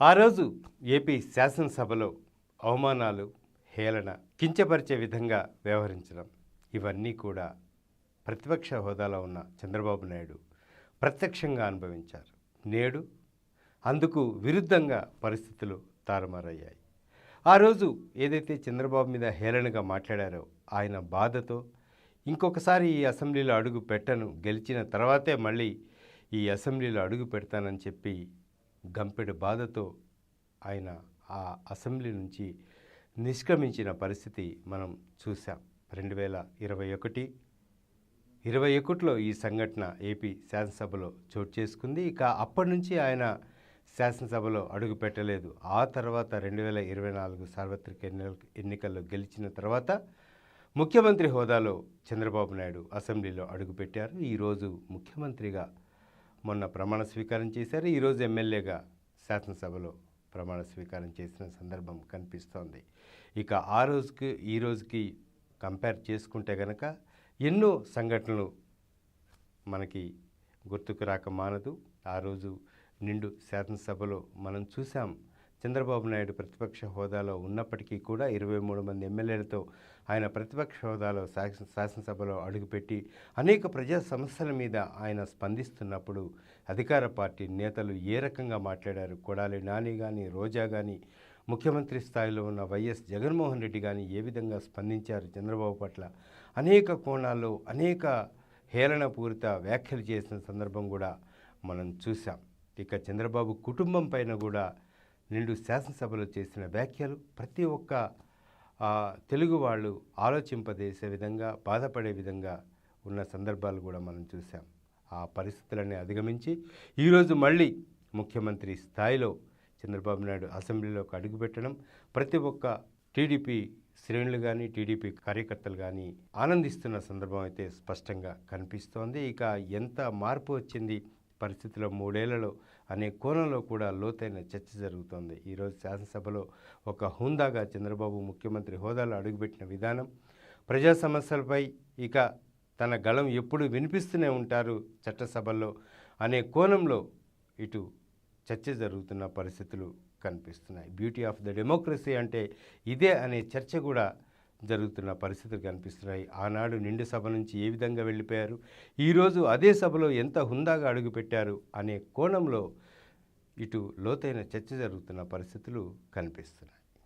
ఆ రోజు ఏపీ శాసనసభలో అవమానాలు హేళన కించపరిచే విధంగా వ్యవహరించడం ఇవన్నీ కూడా ప్రతిపక్ష హోదాలో ఉన్న చంద్రబాబు నాయుడు ప్రత్యక్షంగా అనుభవించారు. నేడు అందుకు విరుద్ధంగా పరిస్థితులు తారుమారయ్యాయి. ఆ రోజు ఏదైతే చంద్రబాబు మీద హేళనగా మాట్లాడారో ఆయన బాధతో ఇంకొకసారి ఈ అసెంబ్లీలో అడుగు పెట్టను గెలిచిన తర్వాతే మళ్ళీ ఈ అసెంబ్లీలో అడుగు పెడతానని చెప్పి గంపెడు బాధతో ఆయన ఆ అసెంబ్లీ నుంచి నిష్క్రమించిన పరిస్థితి మనం చూసాం రెండు వేల ఇరవై ఒకటి ఇరవై ఒకటిలో ఈ సంఘటన ఏపీ శాసనసభలో చోటు చేసుకుంది. ఇక అప్పటి నుంచి ఆయన శాసనసభలో అడుగు పెట్టలేదు. ఆ తర్వాత రెండు వేల ఇరవై నాలుగు సార్వత్రిక ఎన్నికల్లో గెలిచిన తర్వాత ముఖ్యమంత్రి హోదాలో చంద్రబాబు నాయుడు అసెంబ్లీలో అడుగుపెట్టారు ఈరోజు ముఖ్యమంత్రిగా మొన్న ప్రమాణ స్వీకారం చేశారు. ఈరోజు ఎమ్మెల్యేగా శాసనసభలో ప్రమాణ స్వీకారం చేసిన సందర్భం కనిపిస్తోంది. ఇక ఆ రోజుకి ఈ రోజుకి కంపేర్ చేసుకుంటే గనక ఎన్నో సంఘటనలు మనకి గుర్తుకు రాక మానదు. ఆ రోజు నిండు శాసనసభలో మనం చూసాం చంద్రబాబు నాయుడు ప్రతిపక్ష హోదాలో ఉన్నప్పటికీ కూడా ఇరవై మూడు మంది ఎమ్మెల్యేలతో ఆయన ప్రతిపక్ష హోదాలో శాసన శాసనసభలో అడుగుపెట్టి అనేక ప్రజా సమస్యల మీద ఆయన స్పందిస్తున్నప్పుడు అధికార పార్టీ నేతలు ఏ రకంగా మాట్లాడారు? కొడాలి నాని కానీ రోజా కానీ ముఖ్యమంత్రి స్థాయిలో ఉన్న వైఎస్ జగన్మోహన్ రెడ్డి కానీ ఏ విధంగా స్పందించారు చంద్రబాబు పట్ల? అనేక కోణాల్లో అనేక హేళనపూరిత వ్యాఖ్యలు చేసిన సందర్భం కూడా మనం చూసాం ఇక చంద్రబాబు కుటుంబం పైన కూడా నిండు శాసనసభలో చేసిన వ్యాఖ్యలు ప్రతి ఒక్క తెలుగు వాళ్ళు ఆలోచింపజేసే విధంగా బాధపడే విధంగా ఉన్న సందర్భాలు కూడా మనం చూసాం ఆ పరిస్థితులన్నీ అధిగమించి ఈరోజు మళ్ళీ ముఖ్యమంత్రి స్థాయిలో చంద్రబాబు నాయుడు అసెంబ్లీలోకి అడుగుపెట్టడం ప్రతి ఒక్క టీడీపీ శ్రేణులు కానీ టీడీపీ కార్యకర్తలు కానీ ఆనందిస్తున్న సందర్భం అయితే స్పష్టంగా కనిపిస్తోంది. ఇక ఎంత మార్పు వచ్చింది పరిస్థితిలో మూడేళ్ళలో అనే కోణంలో కూడా లోతైన చర్చ జరుగుతోంది. ఈరోజు శాసనసభలో ఒక హుందాగా చంద్రబాబు ముఖ్యమంత్రి హోదాలో అడుగుపెట్టిన విధానం ప్రజా సమస్యలపై ఇక తన గళం ఎప్పుడు వినిపిస్తూనే ఉంటారు చట్టసభల్లో. అనే కోణంలో ఇటు చర్చ జరుగుతున్న పరిస్థితులు కనిపిస్తున్నాయి. బ్యూటీ ఆఫ్ ద డెమోక్రసీ అంటే ఇదే అనే చర్చ కూడా జరుగుతున్న పరిస్థితులు కనిపిస్తున్నాయి ఆనాడు నిండు సభ నుంచి ఏ విధంగా వెళ్ళిపోయారు? ఈరోజు అదే సభలో ఎంత హుందాగా అడుగుపెట్టారు అనే కోణంలో ఇటు లోతైన చర్చ జరుగుతున్న పరిస్థితులు కనిపిస్తున్నాయి.